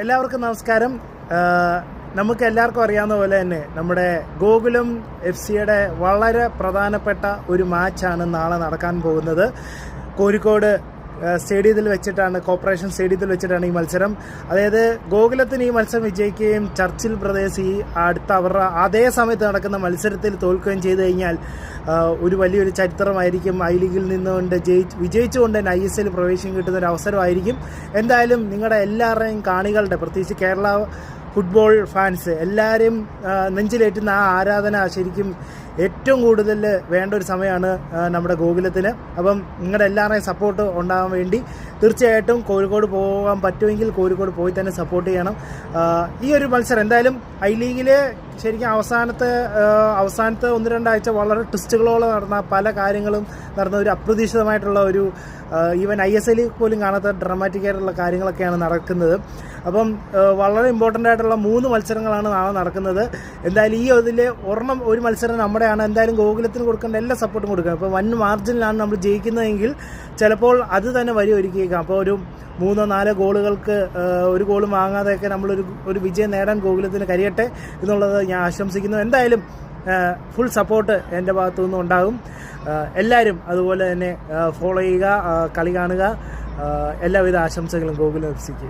എല്ലാവർക്കും നമസ്കാരം. നമുക്ക് എല്ലാവർക്കും അറിയാവുന്ന പോലെ തന്നെ നമ്മുടെ ഗോകുലം എഫ് സിയുടെ വളരെ പ്രധാനപ്പെട്ട ഒരു മാച്ചാണ് നാളെ നടക്കാൻ പോകുന്നത്. കോഴിക്കോട് സ്റ്റേഡിയത്തിൽ വെച്ചിട്ടാണ് കോർപ്പറേഷൻ സ്റ്റേഡിയത്തിൽ വെച്ചിട്ടാണ് ഈ മത്സരം. അതായത് ഗോകുലത്തിന് ഈ മത്സരം വിജയിക്കുകയും ചർച്ചിൽ ബ്രദേഴ്സ് ഈ അടുത്ത അവരുടെ അതേ സമയത്ത് നടക്കുന്ന മത്സരത്തിൽ തോൽക്കുകയും ചെയ്തു കഴിഞ്ഞാൽ ഒരു വലിയൊരു ചരിത്രമായിരിക്കും. ഐ ലീഗിൽ നിന്നുകൊണ്ട് ജയിച്ച് വിജയിച്ചുകൊണ്ട് തന്നെ ഐ എസ് എൽ പ്രവേശനം കിട്ടുന്ന ഒരു അവസരമായിരിക്കും. എന്തായാലും നിങ്ങളുടെ എല്ലാവരുടെയും കാണികളുടെ പ്രത്യേകിച്ച് കേരള ഫുട്ബോൾ ഫാൻസ് എല്ലാവരും നെഞ്ചിലേറ്റുന്ന ആ ആരാധന ശരിക്കും ഏറ്റവും കൂടുതൽ വേണ്ട ഒരു സമയമാണ് നമ്മുടെ ഗോകുലത്തിന് അപ്പം നിങ്ങളുടെ എല്ലാവരുടെയും സപ്പോർട്ട് ഉണ്ടാകാൻ വേണ്ടി തീർച്ചയായിട്ടും കോഴിക്കോട് പോകാൻ പറ്റുമെങ്കിൽ കോഴിക്കോട് പോയി തന്നെ സപ്പോർട്ട് ചെയ്യണം. ഈ ഒരു മത്സരം എന്തായാലും ഐ ലീഗിൽ ശരിക്കും അവസാനത്തെ അവസാനത്തെ ഒന്ന് രണ്ടാഴ്ച വളരെ ട്വിസ്റ്റുകളോളം നടന്ന പല കാര്യങ്ങളും നടന്ന ഒരു അപ്രതീക്ഷിതമായിട്ടുള്ള ഒരു ഈവൻ ഐ എസ് എല്ലിൽ പോലും കാണാത്ത ഡ്രമാറ്റിക് ആയിട്ടുള്ള കാര്യങ്ങളൊക്കെയാണ് നടക്കുന്നത്. അപ്പം വളരെ ഇമ്പോർട്ടന്റ് ആയിട്ടുള്ള മൂന്ന് മത്സരങ്ങളാണ് നാളെ നടക്കുന്നത്. എന്തായാലും ഈ ഇതിൽ ഒരെണ്ണം ഒരു മത്സരം നമ്മുടെയാണ്. എന്തായാലും ഗോകുലത്തിന് കൊടുക്കേണ്ട എല്ലാ സപ്പോർട്ടും കൊടുക്കുക അപ്പോൾ വൻ മാർജിനിലാണ് നമ്മൾ ജയിക്കുന്നതെങ്കിൽ ചിലപ്പോൾ അത് തന്നെ വരി ഒരുക്കിയേക്കാം. അപ്പോൾ ഒരു മൂന്നോ നാലോ ഗോളുകൾക്ക് ഒരു ഗോളും വാങ്ങാതെയൊക്കെ നമ്മളൊരു ഒരു വിജയം നേടാൻ ഗോകുലത്തിന് കഴിയട്ടെ എന്നുള്ളത് ഞാൻ ആശംസിക്കുന്നു. എന്തായാലും ഫുൾ സപ്പോർട്ട് എന്റെ ഭാഗത്തു നിന്നും ഉണ്ടാകും എല്ലാവരും അതുപോലെ തന്നെ ഫോളോ ചെയ്യുക കളി കാണുക. എല്ലാവിധ ആശംസകളും ഗോകുലം എഫ് സിക്ക്.